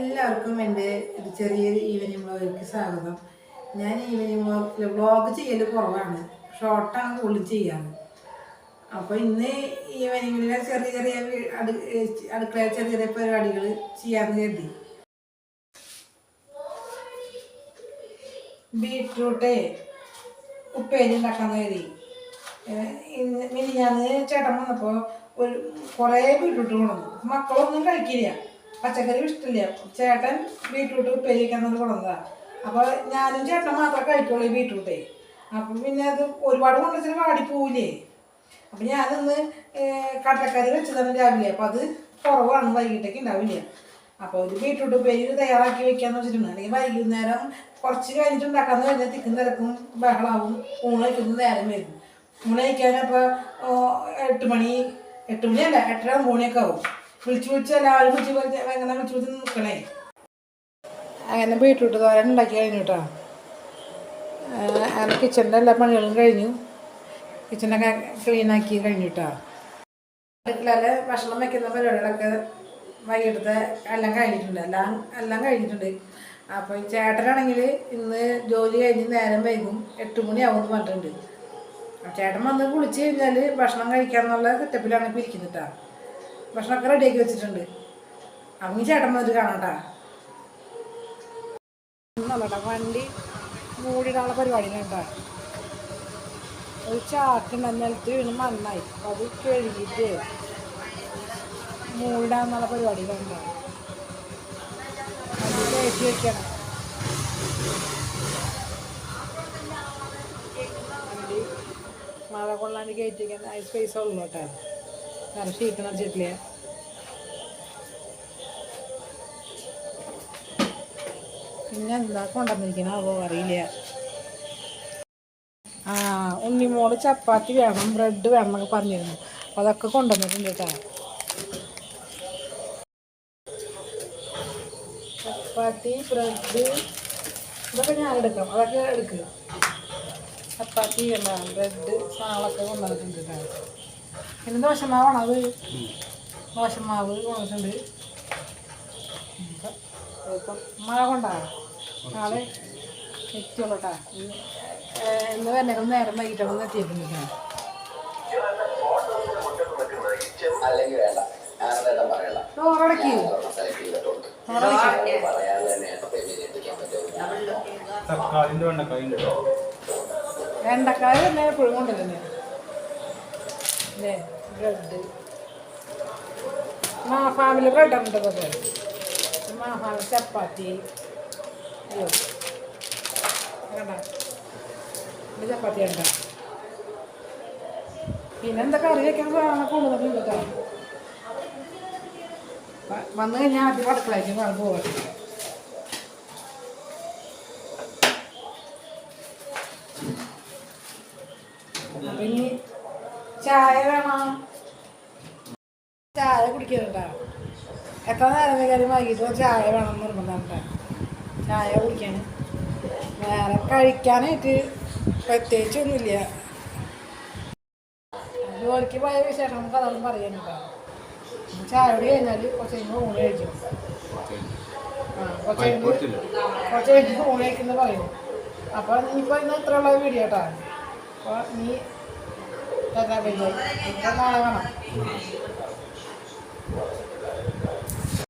എല്ലാവർക്കും എന്റെ ഒരു ചെറിയൊരു ഈവനിങ് വ്ളോഗിലേക്ക് സ്വാഗതം. ഞാൻ ഈവനിങ് വ്ളോഗ് വ്ളോഗ് ചെയ്യൽ കുറവാണ്. ഷോർട്ടാണ് കൂടുതൽ ചെയ്യാറ്. അപ്പോൾ ഇന്ന് ഈവനിങ്ങിലെ ചെറിയ ചെറിയ അടുക്കള ചെറിയ ചെറിയ പരിപാടികൾ ചെയ്യാമെന്ന് കരുതി. ബീട്രൂട്ട് ഉപ്പേരി ഉണ്ടാക്കാൻ കരുതി. ഇന്ന് ഇന്ന് ഞാൻ ചേട്ടൻ വന്നപ്പോൾ ഒരു കുറേ ബീട്രൂട്ട് കൊണ്ടുവന്നു. മക്കളൊന്നും കഴിക്കില്ല. പച്ചക്കറി ഇഷ്ടമില്ല. ചേട്ടൻ ബീട്രൂട്ട് ഉപ്പേരിക്കുന്നത് വെക്കാൻ കൊണ്ടുവന്നതാ. അപ്പോൾ ഞാനും ചേട്ടൻ മാത്രമേ കഴിക്കുള്ളൂ ബീട്രൂട്ടേ. അപ്പം പിന്നെ അത് ഒരുപാട് കൊണ്ടുവച്ചാൽ വാടി പോവില്ലേ അപ്പം ഞാനിന്ന് കടലക്കറി വെച്ചതാണ് രാവിലെ. അപ്പം അത് കുറവാണ് വൈകിട്ടേക്ക് ഉണ്ടാവില്ല. അപ്പോൾ ഒരു ബീട്രൂട്ട് ഉപ്പേരി തയ്യാറാക്കി വെക്കാന്ന് വെച്ചിട്ടുണ്ട്. അല്ലെങ്കിൽ വൈകുന്നേരം കുറച്ച് കഴിഞ്ഞിട്ട് ഉണ്ടാക്കാന്ന് കഴിഞ്ഞാൽ തിക്കും തിരക്കും ബഹളാവും. ഊണ് വയ്ക്കുന്ന നേരം വരും. ഊണ് കഴിക്കാൻ അപ്പോൾ എട്ട് മണി എട്ട് മണിയല്ല എട്ടര ഒമ്പത് ആവും. അങ്ങനെ അങ്ങനെ ബീട്രൂട്ട് തോരൻ ഉണ്ടാക്കി കഴിഞ്ഞു കേട്ടോ അങ്ങനെ കിച്ചണിന്റെ എല്ലാ പണികളും കഴിഞ്ഞു. കിച്ചണൊക്കെ ക്ലീനാക്കി കഴിഞ്ഞു കേട്ടോ അടുക്കളയിലെ ഭക്ഷണം വെക്കുന്ന പരിപാടികളൊക്കെ വൈകിട്ടത്തെ എല്ലാം കഴിഞ്ഞിട്ടുണ്ട്. എല്ലാം എല്ലാം കഴിഞ്ഞിട്ടുണ്ട്. അപ്പോൾ ചേട്ടനാണെങ്കിൽ ഇന്ന് ജോലി കഴിഞ്ഞ് നേരം വൈകും. എട്ട് മണിയാവും എന്ന് പറഞ്ഞിട്ടുണ്ട്. ചേട്ടൻ വന്ന് കുളിച്ച് കഴിഞ്ഞാൽ ഭക്ഷണം കഴിക്കാന്നുള്ള സെറ്റപ്പിലാണ് ഇപ്പോൾ ഇരിക്കുന്നത് ഭക്ഷണമൊക്കെ റെഡിയാക്കി വെച്ചിട്ടുണ്ട്. ഈ ചേട്ടൻ വന്നിട്ട് കാണാട്ടാ. കേട്ടോ ഒന്നല്ലടാ വണ്ടി മൂടിയിടാനുള്ള പരിപാടിയിലുണ്ടാ ഒരു ചാക്കുണ്ട് നിലത്ത് വീണ് മണ്ണായി. അത് കഴുകിയിട്ട് മൂടാന്നുള്ള പരിപാടിയിലുണ്ടാ അത് കയറ്റി വണ്ടി മഴ കൊള്ളാണ്ട് കയറ്റി വെക്കാൻ അതിന് സ്പേസ് ഉള്ളു കേട്ടോ. കാരണം ഷീറ്റ് നിറച്ചിട്ടില്ല പിന്നെ എന്താ കൊണ്ടുവന്നിരിക്കണോ അതോ അറിയില്ല. ആ ഉണ്ണിമോൾ ചപ്പാത്തി വേണം ബ്രെഡ് വേണം എന്നൊക്കെ പറഞ്ഞിരുന്നു. അപ്പോൾ അതൊക്കെ കൊണ്ടുവന്നിട്ടുണ്ട് കേട്ടോ. ചപ്പാത്തി ബ്രെഡ് ഇതൊക്കെ ഞാൻ എടുക്കാം. അതൊക്കെ എടുക്കുക ചപ്പാത്തി വേണ്ട ബ്രെഡ് സാളൊക്കെ കൊണ്ടുവന്നിട്ടുണ്ട് കേട്ടോ. പിന്നെ ദോശമാവാണോ അത്? ദോശമാവ് കൊണ്ടിട്ടുണ്ട് ഇപ്പം മഴ കൊണ്ടാ? നാളെ എത്തിയുള്ളൂ കേട്ടാ ഇന്ന് വന്നേരം നേരം വൈകിട്ടാണ് എത്തിയിരിക്കുന്നത് ചോറടക്കി വെണ്ടക്കായ തന്നെ എപ്പോഴും കൊണ്ടുവരുന്നത് അല്ലേ ബ്രെഡ് മാഫാമിൽ ബ്രെഡാണ് ഇതൊക്കെ മാഫാമിൽ ചപ്പാത്തി. അയ്യോ. വേണ്ട. ഇത് ചപ്പാത്തി വേണ്ട. പിന്നെ എന്താ കറി വെക്കാൻ കൊണ്ടുവന്നിട്ടുണ്ട് കേട്ടോ വന്നു കഴിഞ്ഞാൽ ആദ്യം അടുക്കളയ്ക്ക് പോകട്ടെ അപ്പൊ ഇനി ചായ വേണം? ചായ കുടിക്കുന്നുണ്ടോ എത്ര നേരം കാര്യം വൈകിട്ട് ചായ വേണം എന്ന് നിർബന്ധമുണ്ടാ ചായ കുടിക്കാൻ. വേറെ കഴിക്കാനായിട്ട് പ്രത്യേകിച്ചൊന്നുമില്ല. ജോലിക്ക് പോയ വിശേഷം കഥകളും പറയാനുണ്ടോ ചായ കൂടി കഴിഞ്ഞാൽ കുറച്ച് കഴിയുമ്പോൾ ഊണ് കഴിക്കും. ആ കുറച്ച് കഴിയുമ്പോൾ കുറച്ച് ഊണ് കഴിക്കുന്ന പറയും. അപ്പോൾ ഇനിയിപ്പോൾ ഇന്ന് ഇത്രയുള്ള വീഡിയോ കേട്ടോ? അപ്പോൾ നീ ಕರ್ನಾಟಕ ಕರ್ನಾಟಕ